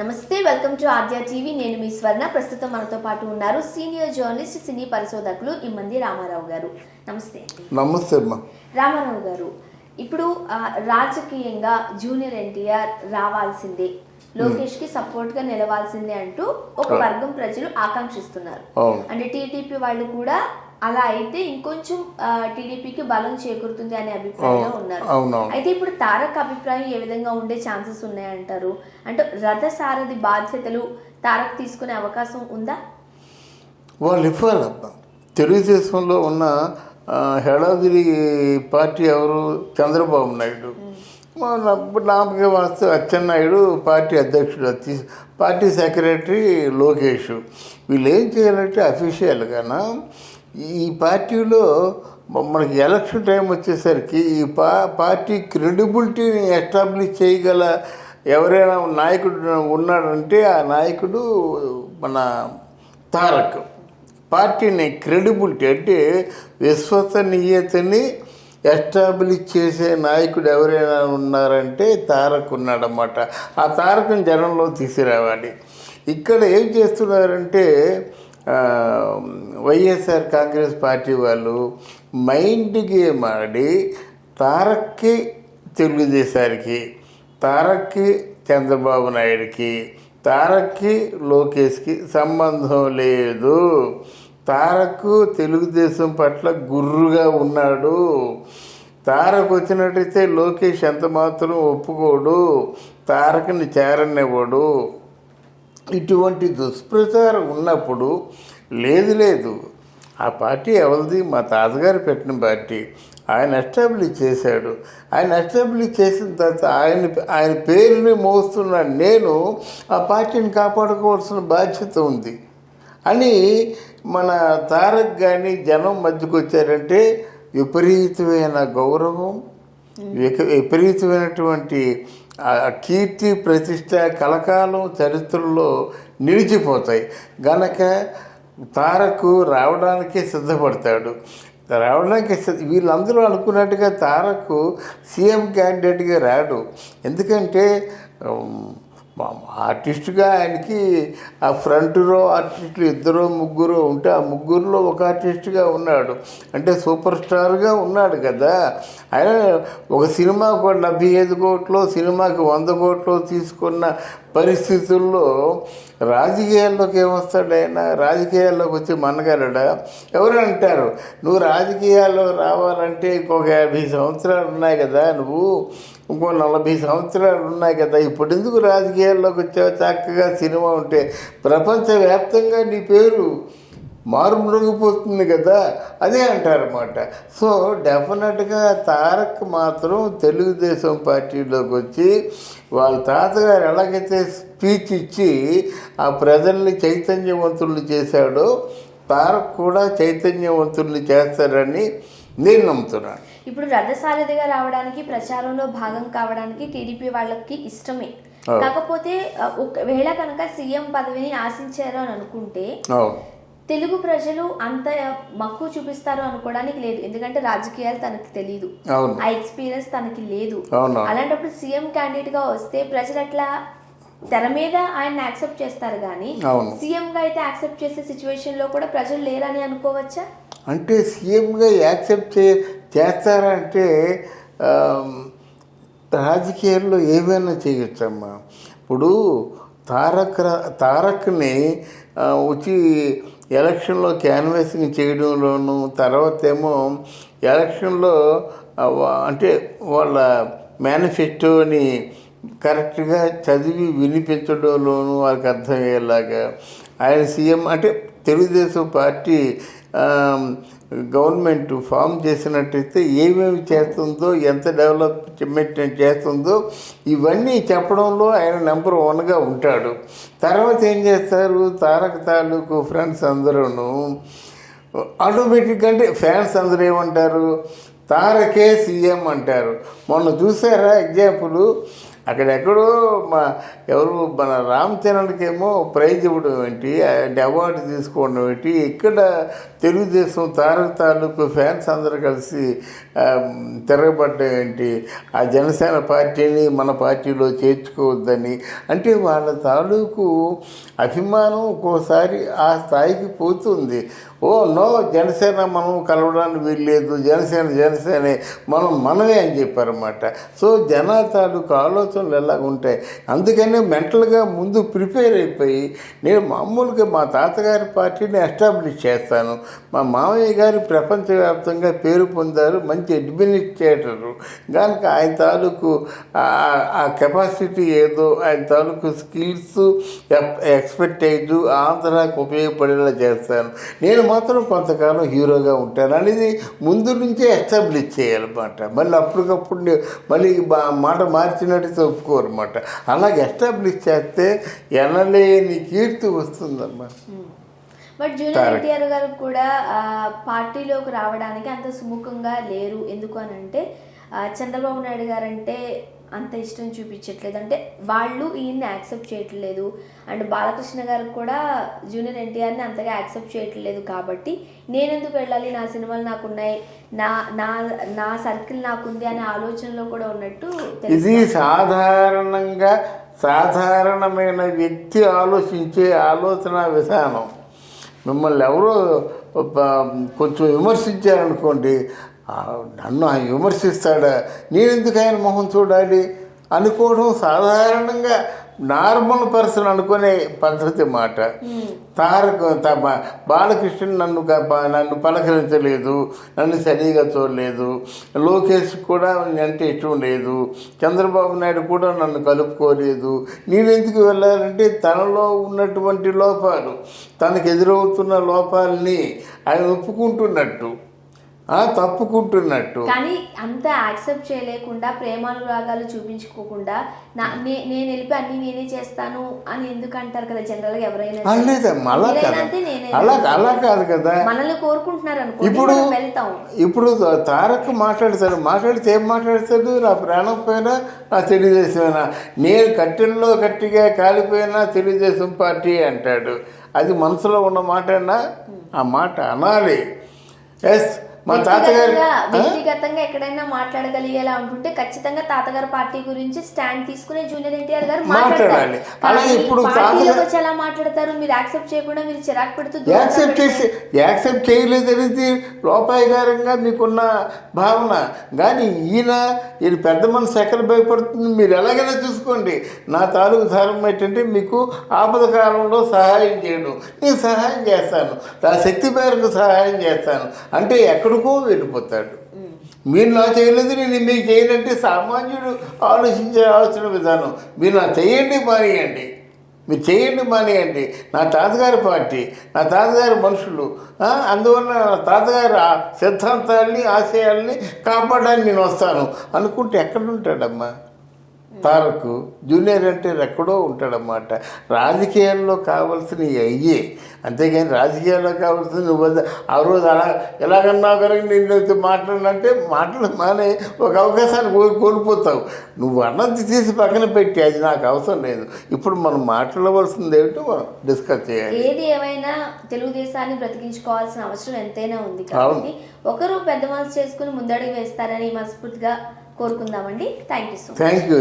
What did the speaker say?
నమస్తే welcome to Aadya TV. నేను మీ స్వర్ణ. ప్రస్తుతం మనతో పాటు ఉన్నారు సీనియర్ జర్నలిస్ట్ సినీ పరిశోధకులు ఇమ్మంది రామారావు గారు. నమస్తే నమస్తే రామారావు గారు ఇప్పుడు రాజకీయంగా జూనియర్ ఎన్టీఆర్ రావాల్సిందే లోకేష్కి సపోర్ట్గా నిలవాల్సిందే అంటూ ఒక వర్గం ప్రజలు ఆకాంక్షిస్తున్నారు. అంటే టీడీపీ వాళ్ళు కూడా అలా అయితే ఇంకొంచెం టీడీపీకి బలం చేకూరుతుంది అనే అభిప్రాయంలో ఉన్నారు. అయితే ఇప్పుడు తారక్ అభిప్రాయం ఏ విధంగా ఉండే ఛాన్సెస్ ఉన్నాయంటారు? అంటే రథ సారథి బాధ్యతలు తారక్ తీసుకునే అవకాశం ఉందా? వాళ్ళు ఇవ్వాలమ్మా తెలుగుదేశంలో ఉన్న హెడాదిరి పార్టీ ఎవరు? చంద్రబాబు నాయుడు. నామకే వాస్తు అచ్చెన్నాయుడు పార్టీ అధ్యక్షుడు పార్టీ సెక్రటరీ లోకేష్. వీళ్ళు ఏం చేయాలంటే అఫీషియల్గాన ఈ పార్టీలో మనకి ఎలక్షన్ టైం వచ్చేసరికి ఈ పా పార్టీ క్రెడిబిలిటీని ఎస్టాబ్లిష్ చేయగల ఎవరైనా నాయకుడు ఉన్నాడంటే ఆ నాయకుడు మన తారక్. పార్టీని క్రెడిబిలిటీ అంటే విశ్వసనీయతని ఎస్టాబ్లిష్ చేసే నాయకుడు ఎవరైనా ఉన్నారంటే తారక్ ఉన్నాడన్నమాట. ఆ తారకం జనంలో తీసుకురావాలి. ఇక్కడ ఏం చేస్తున్నారంటే వైఎస్ఆర్ కాంగ్రెస్ పార్టీ వాళ్ళు మైండ్ గేమ్ ఆడి తారక్కి తెలుగుదేశానికి తారక్కి చంద్రబాబు నాయుడికి తారక్కి లోకేష్కి సంబంధం లేదు. తారక్ తెలుగుదేశం పట్ల గుర్రుగా ఉన్నాడు. తారక్ వచ్చినట్టయితే లోకేష్ ఎంత మాత్రం ఒప్పుకోడు. తారక్ని చేరనివ్వడు. ఇటువంటి దుష్ప్రచారం ఉన్నప్పుడు లేదు లేదు. ఆ పార్టీ ఎవరిది? మా తాతగారు పెట్టిన పార్టీ. ఆయన ఎస్టాబ్లిష్ చేశాడు. ఆయన ఎస్టాబ్లిష్ చేసిన తర్వాత ఆయన ఆయన పేరుని మోస్తున్న నేను ఆ పార్టీని కాపాడుకోవాల్సిన బాధ్యత ఉంది. అని మన తారక్ కానీ జనం మధ్యకు వచ్చారంటే విపరీతమైన గౌరవం విపరీతమైనటువంటి కీర్తి ప్రతిష్ట కలకాలం చరిత్రలో నిలిచిపోతాయి. గనక తారకు రావడానికి సిద్ధపడతాడు. రావడానికి సిద్ధ- వీళ్ళందరూ అనుకున్నట్టుగా తారకు సీఎం క్యాండిడేట్గా రాడు. ఎందుకంటే ఆర్టిస్ట్గా ఆయనకి ఆ ఫ్రంట్ రో ఆర్టిస్టులు ఇద్దరు ముగ్గురు ఉంటే ఆ ముగ్గురులో ఒక ఆర్టిస్ట్గా ఉన్నాడు. అంటే సూపర్ స్టార్గా ఉన్నాడు కదా. ఆయన ఒక సినిమా ఒక డెబ్బై ఐదు కోట్లు సినిమాకి వంద కోట్లు తీసుకున్న పరిస్థితుల్లో రాజకీయాల్లోకి ఏమొస్తాడు ఆయన? రాజకీయాల్లోకి వచ్చి మనగలడా? ఎవరు అంటారు? నువ్వు రాజకీయాల్లో రావాలంటే ఇంకొక యాభై సంవత్సరాలు ఉన్నాయి కదా నువ్వు. ఇంకో నలభై సంవత్సరాలు ఉన్నాయి కదా ఇప్పుడు ఎందుకు రాజకీయాల్లోకి వచ్చావు? చక్కగా సినిమా ఉంటే ప్రపంచవ్యాప్తంగా నీ పేరు మారుమృగిపోతుంది కదా అదే అంటారన్నమాట. సో డెఫినెట్గా తారక్ మాత్రం తెలుగుదేశం పార్టీలోకి వచ్చి వాళ్ళ తాతగారు ఎలాగైతే స్పీచ్ ఇచ్చి ఆ ప్రజల్ని చైతన్యవంతులు చేశాడో తారక్ కూడా చైతన్యవంతుల్ని చేస్తారని నేను నమ్ముతున్నాను. ఇప్పుడు రథసారథిగా రావడానికి ప్రచారంలో భాగం కావడానికి టీడీపీ వాళ్ళకి ఇష్టమే. కాకపోతే ఒకవేళ కనుక సీఎం పదవిని ఆశించారు అని అనుకుంటే తెలుగు ప్రజలు అంత మక్కువ చూపిస్తారు అనుకోవడానికి లేదు. ఎందుకంటే రాజకీయాలు తనకి తెలియదు ఆ ఎక్స్పీరియన్స్ తనకి లేదు. అలాంటప్పుడు సీఎం క్యాండిడేట్గా వస్తే ప్రజలు అట్లా తెర మీద ఆయన యాక్సెప్ట్ చేస్తారు కానీ సీఎం గా అయితే యాక్సెప్ట్ చేసే సిచ్యువేషన్లో కూడా ప్రజలు లేరని అనుకోవచ్చా? అంటే సీఎంగా యాక్సెప్ట్ చే చేస్తారంటే రాజకీయాల్లో ఏమైనా చేయొచ్చమ్మా. ఇప్పుడు తారక్ రా- తారక్ని వచ్చి ఎలక్షన్లో క్యాన్వాసింగ్ చేయడంలోను తర్వాత ఏమో ఎలక్షన్లో అంటే వాళ్ళ మేనిఫెస్టోని కరెక్ట్గా చదివి వినిపించడంలోనూ వాళ్ళకి అర్థమయ్యేలాగా ఆయన సీఎం అంటే తెలుగుదేశం పార్టీ గవర్నమెంట్ ఫామ్ చేసినట్టయితే ఏమేమి చేస్తుందో ఎంత డెవలప్మెంట్ చేస్తుందో ఇవన్నీ చెప్పడంలో ఆయన నెంబర్ వన్గా ఉంటాడు. తర్వాత ఏం చేస్తారు? తారక తాలూకు ఫ్రెండ్స్ అందరూను ఆటోమేటిక్గా అంటే ఫ్యాన్స్ అందరూ ఏమంటారు? తారకే సీఎం అంటారు. మొన్న చూసారా ఎగ్జాంపుల్? అక్కడెక్కడో మా ఎవరు మన రామ్ చరణ్కేమో ప్రైజ్ ఇవ్వడం ఏంటి అంటే అవార్డు తీసుకోవడం ఏంటి ఇక్కడ తెలుగుదేశం తారక తాలూకు ఫ్యాన్స్ అందరూ కలిసి తిరగబడ్డం ఏంటి ఆ జనసేన పార్టీని మన పార్టీలో చేర్చుకోవద్దని అంటే వాళ్ళ తాలూకు అభిమానం ఒక్కోసారి ఆ స్థాయికి పోతుంది. ఓ నో జనసేన మనం కలవడానికి వీల్లేదు. జనసేన జనసేనే. మనం మనమే అని చెప్పారన్నమాట. సో జనా తాలూకు ఆలోచనలు ఎలాగ ఉంటాయి? అందుకనే మెంటల్గా ముందు ప్రిపేర్ అయిపోయి నేను మామూలుగా మా తాతగారి పార్టీని ఎస్టాబ్లిష్ చేస్తాను. మా మామయ్య గారు ప్రపంచవ్యాప్తంగా పేరు పొందారు మంచి అడ్మినిస్ట్రేటరు. కనుక ఆయన తాలూకు ఆ- ఆ కెపాసిటీ ఏదో ఆయన తాలూకు స్కిల్స్ ఎక్స్పెక్టేజ్ ఆంధ్రాకు ఉపయోగపడేలా చేస్తాను. నేను మాత్రం కొంతకాలం హీరోగా ఉంటాను అనేది ముందు నుంచే ఎస్టాబ్లిష్ చేయాలన్నమాట. మళ్ళీ అప్పటికప్పుడు మళ్ళీ మాట మార్చినట్టు ఒప్పుకోరన్నమాట. అలాగే ఎస్టాబ్లిష్ చేస్తే ఎనలేని కీర్తి వస్తుందన్నమాట. But junior. ఎన్టీఆర్ గారు కూడా పార్టీలోకి రావడానికి అంత సుముఖంగా లేరు. ఎందుకు అని అంటే చంద్రబాబు నాయుడు గారు అంటే అంత ఇష్టం చూపించట్లేదు. అంటే వాళ్ళు ఈయన్ని యాక్సెప్ట్ చేయట్లేదు. అండ్ బాలకృష్ణ గారు కూడా జూనియర్ ఎన్టీఆర్ని అంతగా యాక్సెప్ట్ చేయట్లేదు కాబట్టి నేను ఎందుకు వెళ్ళాలి? నా సినిమాలు నాకు ఉన్నాయి నా నా నా సర్కిల్ నాకుంది అనే ఆలోచనలో కూడా ఉన్నట్టు ఇది. సాధారణంగా సాధారణమైన వ్యక్తి ఆలోచించే ఆలోచన విధానం. మిమ్మల్ని ఎవరో కొంచెం విమర్శించారనుకోండి "ఆ, నన్ను ఆయన విమర్శిస్తాడా? నేను ఎందుకు ఆయన మొహం చూడాలి? అనుకోవడం సాధారణంగా నార్మల్ పర్సన్ అనుకునే పద్ధతి మాట. తారక తమ బాలకృష్ణ నన్ను నన్ను పలకరించలేదు నన్ను సరిగా చూడలేదు లోకేష్ కూడా అంటే ఇష్టం లేదు చంద్రబాబు నాయుడు కూడా నన్ను కలుపుకోలేదు. నేను ఎందుకు వెళ్ళాలంటే తనలో ఉన్నటువంటి లోపాలు తనకు ఎదురవుతున్న లోపాలని ఆయన ఒప్పుకుంటున్నట్టు. తప్పుకుంటున్నట్టు. కానీ అంత యాక్సెప్ట్ చేయలేకుండా ప్రేమానురాగాలు చూపించుకోకుండా నేను వెళ్ళిపోయి అన్ని నేనే చేస్తాను అని ఎందుకు అంటారు కదా జనరల్గా ఎవరైనా లేదమ్మా అలా అలా. అలా కాదు కదా. మనల్ని కోరుకుంటున్నారు అనుకో ఇప్పుడు వెళ్తాం. ఇప్పుడు తారక్ మాట్లాడతాడు. మాట్లాడితే ఏం మాట్లాడతాడు? నా ప్రాణం పోయినా నా తెలుగుదేశమేనా నేను కట్టెల్లో గట్టిగా కాలిపోయినా తెలుగుదేశం పార్టీ అంటాడు. అది మనసులో ఉన్న మాటనా? ఆ మాట అనాలి. ఎస్. మా తాతగారు వ్యక్తిగతంగా ఎక్కడైనా మాట్లాడగలిగేలా ఉంటుంటే ఖచ్చితంగా తాతగారు పార్టీ గురించి స్టాండ్ తీసుకునే జూనియర్ ఎన్టీఆర్ గారు మాట్లాడాలి. అలాగే ఇప్పుడు వచ్చి ఎలా మాట్లాడతారు? మీరు యాక్సెప్ట్ చేయకుండా మీరు చిరాకు పెడుతూ యాక్సెప్ట్ చేసి యాక్సెప్ట్ చేయలేదనేది లోపాయకారంగా మీకున్న భావన. కానీ ఈయన ఈయన పెద్ద మనసు ఎక్కడ భయపడుతుంది? మీరు ఎలాగైనా చూసుకోండి. నా తాలూకు ధర్మం ఏంటంటే మీకు ఆపద కాలంలో సహాయం చేయడం. నేను సహాయం చేస్తాను. నా శక్తి మేరకు సహాయం చేస్తాను. అంటే ఎక్కడికో వెళ్ళిపోతాడు. మీరు నా చేయలేదు నేను మీకు చేయనంటే సామాన్యుడు ఆలోచించే ఆలోచన విధానం. మీరు నా చేయండి మానేయండి. మీరు చేయండి మానేయండి. నా తాతగారి పార్టీ నా తాతగారి మనుషులు అందువల్ల నా తాతగారి ఆ సిద్ధాంతాల్ని ఆశయాల్ని కాపాడడానికి నేను వస్తాను అనుకుంటే ఎక్కడుంటాడమ్మా? తారకు జూనియర్ అంటే ఎక్కడో ఉంటాడన్నమాట. రాజకీయాల్లో కావాల్సినవి అయ్యే. అంతేగాని రాజకీయాల్లో కావాల్సిన నువ్వు ఆ రోజు అలా ఎలాగన్నా కనుక నిన్ను మాట్లాడాలంటే మాటలు మానే ఒక అవకాశాన్ని కోల్పోతావు. నువ్వు అన్నది తీసి పక్కన పెట్టి అది నాకు అవసరం లేదు. ఇప్పుడు మనం మాట్లాడవలసింది ఏమిటో మనం డిస్కస్ చేయాలి. ఏది ఏమైనా తెలుగుదేశాన్ని బ్రతికించుకోవాల్సిన అవసరం ఎంతైనా ఉంది కాబట్టి ఒకరు పెద్ద మనసు చేసుకుని ముందడుగు వేస్తారని మనస్ఫూర్తిగా కోరుకుందామండి. Thank you so thank you